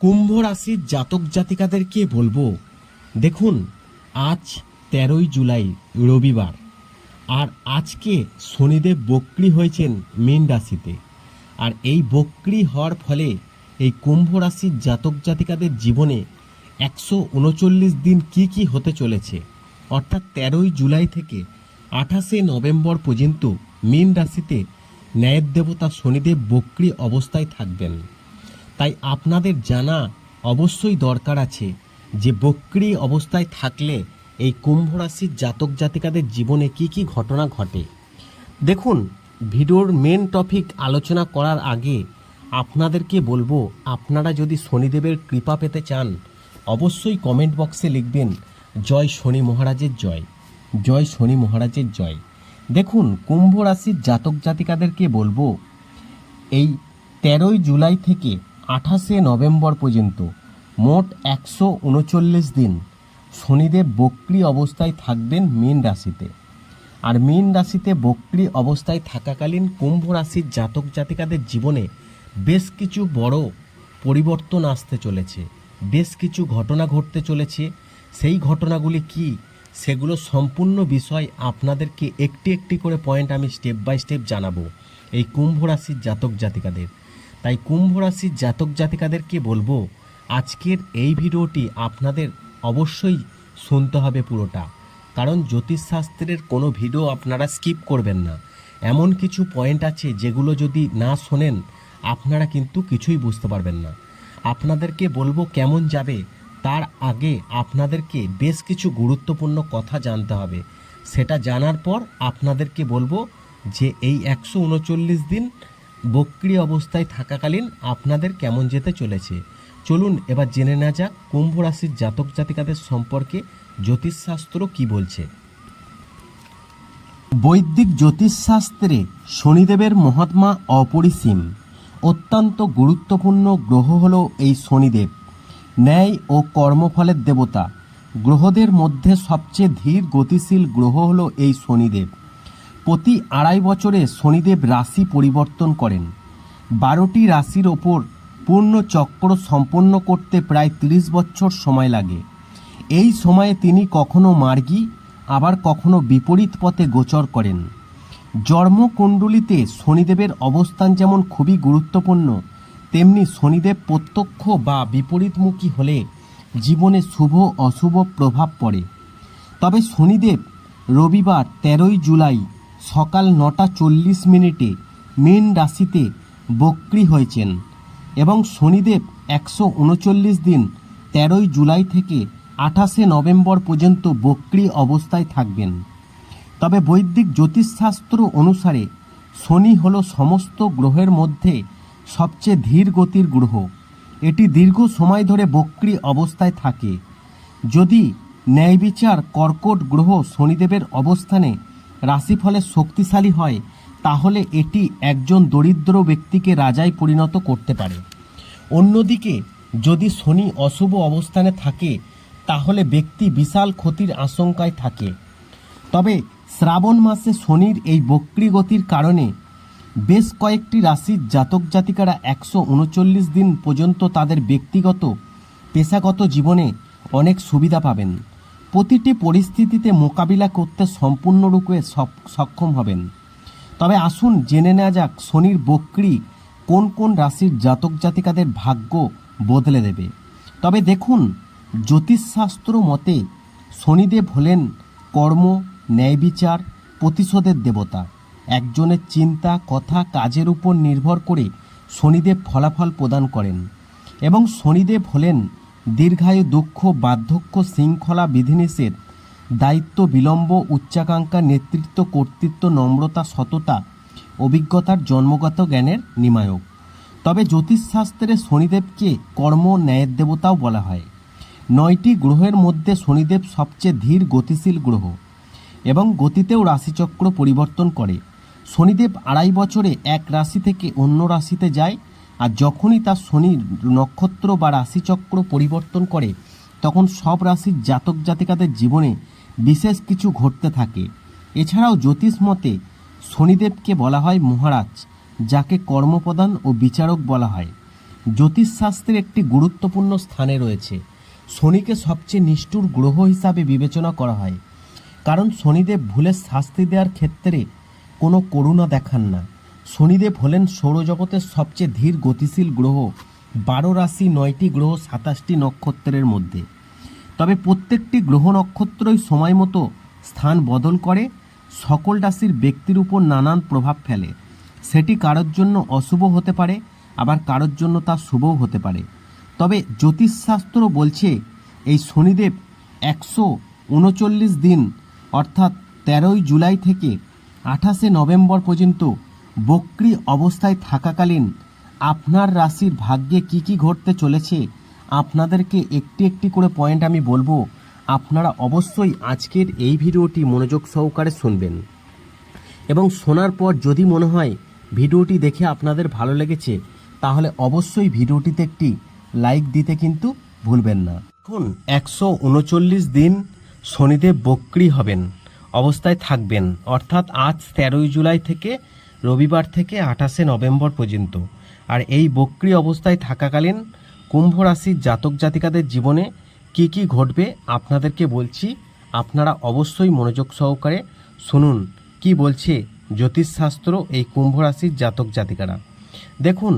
কুম্ভ রাশির জাতক জাতিকাদেরকে বলব? দেখুন, আজ তেরোই জুলাই, রবিবার। আর আজকে শনিদেব বক্রি হয়েছেন মীন রাশিতে। আর এই বক্রি হওয়ার ফলে এই কুম্ভ রাশির জাতক জাতিকাদের জীবনে একশো উনচল্লিশ দিন কি কি হতে চলেছে? অর্থাৎ তেরোই জুলাই থেকে আঠাশে নভেম্বর পর্যন্ত মীন রাশিতে ন্যায়ের দেবতা শনিদেব বক্রি অবস্থায় থাকবেন। তাই আপনাদের জানা অবশ্যই দরকার আছে যে বক্রি অবস্থায় থাকলে এই কুম্ভ রাশির জাতক জাতিকাদের জীবনে কি কি ঘটনা ঘটে। দেখুন, ভিডিওর মেন টপিক আলোচনা করার আগে আপনাদেরকে বলব, আপনারা যদি শনিদেবের কৃপা পেতে চান, অবশ্যই কমেন্ট বক্সে লিখবেন, জয় শনি মহারাজের জয় জয় শনি মহারাজের জয়। দেখুন, কুম্ভ রাশির জাতক জাতিকাদেরকে বলব, এই তেরোই জুলাই থেকে আঠাশে নভেম্বর পর্যন্ত মোট একশো উনচল্লিশ দিন শনিদেব বক্রি অবস্থায় থাকবেন মীন রাশিতে। আর মীন রাশিতে বক্রি অবস্থায় থাকাকালীন কুম্ভ রাশির জাতক জাতিকাদের জীবনে বেশ কিছু বড় পরিবর্তন আসতে চলেছে, বেশ কিছু ঘটনা ঘটতে চলেছে। সেই ঘটনাগুলি কি? সেগুলো সম্পূর্ণ বিষয় আপনাদেরকে একটি একটি করে পয়েন্ট আমি স্টেপ বাই স্টেপ জানাব। এই কুম্ভ রাশির জাতক জাতিকাদের। তাই কুম্ভ রাশির জাতক জাতিকাদেরকে বলব, আজকের এই ভিডিওটি আপনাদের অবশ্যই শুনতে হবে পুরোটা। কারণ জ্যোতিষশাস্ত্রের কোনো ভিডিও আপনারা স্কিপ করবেন না। এমন কিছু পয়েন্ট আছে যেগুলো যদি না শোনেন, আপনারা কিন্তু কিছুই বুঝতে পারবেন না। আপনাদেরকে বলব কেমন যাবে, তার আগে আপনাদেরকে বেশ কিছু গুরুত্বপূর্ণ কথা জানতে হবে। সেটা জানার পর আপনাদেরকে বলব যে এই একশো উনচল্লিশ দিন বক্রি অবস্থায় থাকাকালীন আপনাদের কেমন যেতে চলেছে? চলুন এবার জেনে নেওয়া যাক কুম্ভ রাশির জাতক জাতিকাদের সম্পর্কে জ্যোতিষশাস্ত্র কি বলছে। বৈদিক জ্যোতিষশাস্ত্রে শনিদেবের মহাত্মা অপরিসীম। অত্যন্ত গুরুত্বপূর্ণ গ্রহ হল এই শনিদেব। ন্যায় ও কর্মফলের দেবতা। গ্রহদের মধ্যে সবচেয়ে ধীর গতিশীল গ্রহ হল এই শনিদেব। প্রতি আড়াই বছরে শনিদেব রাশি পরিবর্তন করেন। বারোটি রাশির ওপর পূর্ণ চক্র সম্পন্ন করতে প্রায় তিরিশ বছর সময় লাগে। এই সময়ে তিনি কখনো মার্গী, আবার কখনো বিপরীত পথে গোচর করেন। জন্মকুণ্ডলিতে শনিদেবের অবস্থান যেমন খুবই গুরুত্বপূর্ণ, তেমনি শনিদেব প্রত্যক্ষ বা বিপরীতমুখী হলে জীবনে শুভ, অশুভ প্রভাব পড়ে। তবে শনিদেব রবিবার তেরোই জুলাই সকাল নটা চল্লিশ মিনিটে মীন রাশিতে বক্রি হয়েছেন এবং শনিদেব একশো উনচল্লিশ দিন তেরোই জুলাই থেকে আঠাশে নভেম্বর পর্যন্ত বক্রি অবস্থায় থাকবেন। তবে বৈদিক জ্যোতিষশাস্ত্র অনুসারে শনি হল সমস্ত গ্রহের মধ্যে সবচেয়ে ধীর গতির গ্রহ। এটি দীর্ঘ সময় ধরে বক্রি অবস্থায় থাকে। যদি ন্যায়বিচার কর্কট গ্রহ শনিদেবের অবস্থানে রাশিফলে শক্তিশালী হয়, তাহলে এটি একজন দরিদ্র ব্যক্তিকে রাজায় পরিণত করতে পারে। অন্যদিকে, যদি শনি অশুভ অবস্থানে থাকে, তাহলে ব্যক্তি বিশাল ক্ষতির আশঙ্কায় থাকে। তবে শ্রাবণ মাসে শনির এই বক্রি গতির কারণে বেশ কয়েকটি রাশির জাতক জাতিকারা একশো উনচল্লিশ দিন পর্যন্ত তাদের ব্যক্তিগত, পেশাগত জীবনে অনেক সুবিধা পাবেন। প্রতিটি পরিস্থিতিতে মোকাবিলা করতে সম্পূর্ণরূপে সক্ষম হবেন। তবে আসুন জেনে নেওয়া যাক শনির বক্রি কোন কোন রাশির জাতক জাতিকাদের ভাগ্য বদলে দেবে। তবে দেখুন, জ্যোতিষশাস্ত্র মতে শনিদেব হলেন কর্ম ন্যায়বিচার প্রতিশোধের দেবতা। একজনের চিন্তা, কথা, কাজের উপর নির্ভর করে শনিদেব ফলাফল প্রদান করেন এবং শনিদেব হলেন দীর্ঘায়ু দুঃখ, বার্ধক্য, শৃঙ্খলা বিধিনিষেধ, দায়িত্ব, বিলম্ব, উচ্চাকাঙ্ক্ষা, নেতৃত্ব, কর্তৃত্ব, নম্রতা, সততা, অভিজ্ঞতার জন্মগত জ্ঞানের নিমায়ক। তবে জ্যোতিষশাস্ত্রে শনিদেবকে কর্ম, ন্যায়ের দেবতাও বলা হয়। নয়টি গ্রহের মধ্যে শনিদেব সবচেয়ে ধীর, গতিশীল গ্রহ এবং গতিতেও রাশিচক্র পরিবর্তন করে। শনিদেব আড়াই বছরে এক রাশি থেকে অন্য রাশিতে যায় আর যখনই তার শনি নক্ষত্র বা রাশিচক্র পরিবর্তন করে, তখন সব রাশির জাতক জাতিকাদের জীবনে বিশেষ কিছু ঘটতে থাকে। এছাড়াও জ্যোতিষ মতে শনিদেবকে বলা হয় মহারাজ, যাকে কর্মপ্রদান ও বিচারক বলা হয়। জ্যোতিষশাস্ত্রের একটি গুরুত্বপূর্ণ স্থানে রয়েছে। শনিকে সবচেয়ে নিষ্ঠুর গ্রহ হিসাবে বিবেচনা করা হয়। কারণ শনিদেব ভুলের শাস্তি দেওয়ার ক্ষেত্রে কোনো করুণা দেখান না। শনিদেব হলেন সৌরজগতের সবচেয়ে ধীর গতিশীল গ্রহ। বারো রাশি, নয়টি গ্রহ, সাতাশটি নক্ষত্রের মধ্যে। তবে প্রত্যেকটি গ্রহ নক্ষত্রই সময় মতো স্থান বদল করে, সকল রাশির ব্যক্তির উপর নানান প্রভাব ফেলে। সেটি কারোর জন্য অশুভ হতে পারে, আবার কারোর জন্য তা শুভও হতে পারে। তবে জ্যোতিষশাস্ত্র বলছে, এই শনিদেব একশো উনচল্লিশ দিন, অর্থাৎ তেরোই জুলাই থেকে আঠাশে নভেম্বর পর্যন্ত বক্রি অবস্থায় থাকাকালীন আপনার রাশির ভাগ্যে কি কি ঘটতে চলেছে, আপনাদেরকে একটি একটি করে পয়েন্ট আমি বলব। আপনারা অবশ্যই আজকের এই ভিডিওটি মনোযোগ সহকারে শুনবেন। এবং শোনার পর যদি মনে হয় ভিডিওটি দেখে আপনাদের ভালো লেগেছে, তাহলে অবশ্যই ভিডিওটিতে একটি লাইক দিতে কিন্তু ভুলবেন না। এখন একশো উনচল্লিশ দিন শনিদেব বক্রি হবেন, অবস্থায় থাকবেন। অর্থাৎ আজ তেরোই জুলাই থেকে রবিবার থেকে আঠাশে নভেম্বর পর্যন্ত। আর এই বক্রি অবস্থায় থাকাকালীন কুম্ভ রাশির জাতক জাতিকাদের জীবনে কি কি ঘটবে আপনাদেরকে বলছি। আপনারা অবশ্যই মনোযোগ সহকারে শুনুন, কি বলছে জ্যোতিষশাস্ত্র এই কুম্ভ রাশির জাতক জাতিকারা। দেখুন,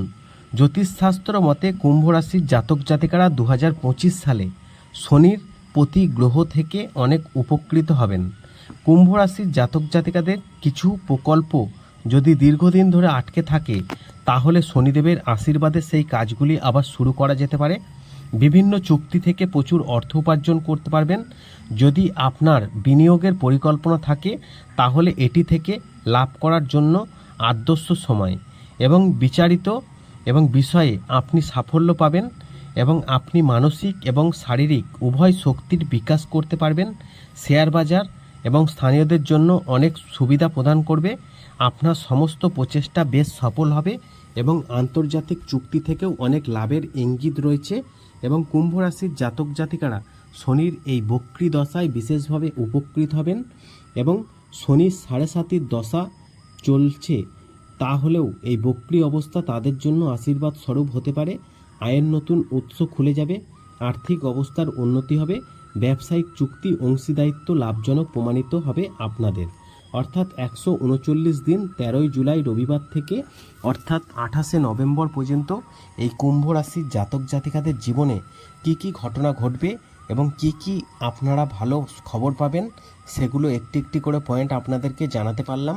জ্যোতিষশাস্ত্র মতে কুম্ভ রাশির জাতক জাতিকারা দু হাজার পঁচিশ সালে শনির প্রতি গ্রহ থেকে অনেক উপকৃত হবেন। কুম্ভ রাশির জাতক জাতিকাদের কিছু প্রকল্প যদি দীর্ঘদিন ধরে আটকে থাকে, তাহলে শনিদেবের আশীর্বাদে সেই কাজগুলি আবার শুরু করা যেতে পারে। বিভিন্ন চুক্তি থেকে প্রচুর অর্থ উপার্জন করতে পারবেন। যদি আপনার বিনিয়োগের পরিকল্পনা থাকে, তাহলে এটি থেকে লাভ করার জন্য আদর্শ সময় এবং বিচারিত এবং বিষয়ে আপনি সাফল্য পাবেন এবং আপনি মানসিক এবং শারীরিক উভয় শক্তির বিকাশ করতে পারবেন। শেয়ার বাজার এবং স্থানীয়দের জন্য অনেক সুবিধা প্রদান করবে। আপনার সমস্ত প্রচেষ্টা বেশ সফল হবে এবং আন্তর্জাতিক চুক্তি থেকেও অনেক লাভের ইঙ্গিত রয়েছে এবং কুম্ভ রাশির জাতক জাতিকারা শনির এই বক্রি দশায় বিশেষভাবে উপকৃত হবেন এবং শনির সাড়ে সাতির দশা চলছে। তাহলেও এই বক্রি অবস্থা তাদের জন্য আশীর্বাদ স্বরূপ হতে পারে। আয়ের নতুন উৎস খুলে যাবে, আর্থিক অবস্থার উন্নতি হবে ব্যবসায়িক চুক্তি অংশীদারিত্ব লাভজনক প্রমাণিত হবে আপনাদের। অর্থাৎ একশো উনচল্লিশ দিন তেরোই জুলাই রবিবার থেকে, অর্থাৎ আঠাশে নভেম্বর পর্যন্ত এই কুম্ভ রাশির জাতক জাতিকাদের জীবনে কি কি ঘটনা ঘটবে এবং কি কি আপনারা ভালো খবর পাবেন, সেগুলো একটি একটি করে পয়েন্ট আপনাদেরকে জানাতে পারলাম।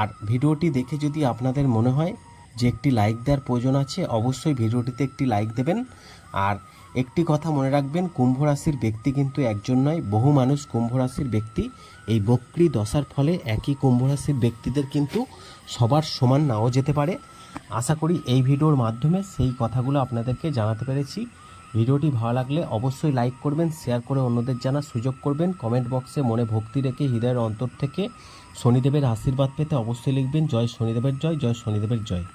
আর ভিডিওটি দেখে যদি আপনাদের মনে হয় যে একটি লাইক দেওয়ার প্রয়োজন আছে, অবশ্যই ভিডিওটিতে একটি লাইক দেবেন। আর একটি কথা মনে রাখবেন, কুম্ভ রাশির ব্যক্তি কিন্তু একজন নয়, বহু মানুষ কুম্ভ রাশির ব্যক্তি। এই বক্রি দশার ফলে একই কুম্ভ রাশির ব্যক্তিদের কিন্তু সবার সমান নাও যেতে পারে। আশা করি এই ভিডিওর মাধ্যমে সেই কথাগুলো আপনাদেরকে জানাতে পেরেছি। ভিডিওটি ভালো লাগলে অবশ্যই লাইক করবেন, শেয়ার করে অন্যদের জানার সুযোগ করবেন। কমেন্ট বক্সে মনে ভক্তি রেখে হৃদয়ের অন্তর থেকে শনিদেবের আশীর্বাদ পেতে অবশ্যই লিখবেন, জয় শনিদেবের জয় জয় শনিদেবের জয়।